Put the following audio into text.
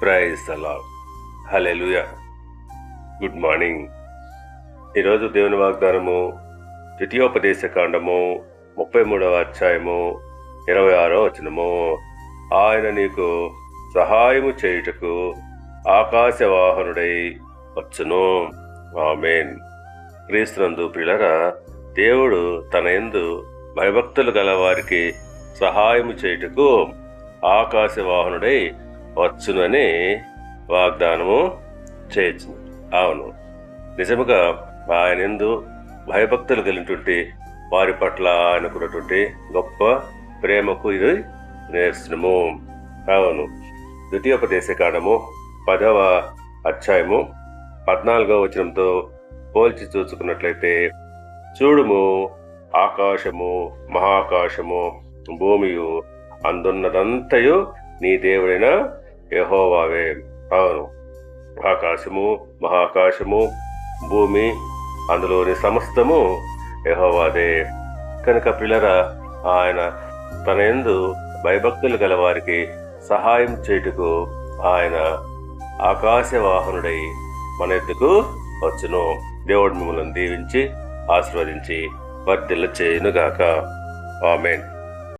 Praise అలా hallelujah good morning ఈరోజు దేవుని వాగ్దానము ద్వితీయోపదేశ కాండము ముప్పై మూడవ అధ్యాయము ఇరవై ఆరో వచనము. ఆయన నీకు సహాయము చేయుటకు ఆకాశవాహనుడై వచ్చును. ఆమెన్. క్రీస్తునందు ప్రిలరా దేవుడు తన ఎందు భయభక్తులు గల వారికి సహాయము చేయుటకు ఆకాశవాహనుడై వచ్చునని వాగ్దానము చేయొచ్చు అవును. నిజముగా ఆయన ఎందు భయభక్తులు కలిగినటువంటి వారి పట్ల ఆయనకున్నటువంటి గొప్ప ప్రేమకు ఇది నిదర్శనము అవును. ద్వితీయోపదేశ కాండము పదవ అధ్యాయము పద్నాలుగవ వచనంతో పోల్చి చూసుకున్నట్లయితే చూడుము ఆకాశము మహాకాశము భూమియు అందున్నదంతయు నీ దేవుడైన యహోవావే. అవును. ఆకాశము మహాకాశము భూమి అందులోని సమస్తము యహోవాదే. కనుక పిల్లరా ఆయన తన ఎందు భయభక్తులు గల వారికి సహాయం చేయుటకు ఆయన ఆకాశవాహనుడై మన ఎద్దుకు వచ్చును? దేవుడు మిమ్మల్ని దీవించి ఆశీర్వదించి వర్ధిల్ల చేయునుగాక ఆమెన్.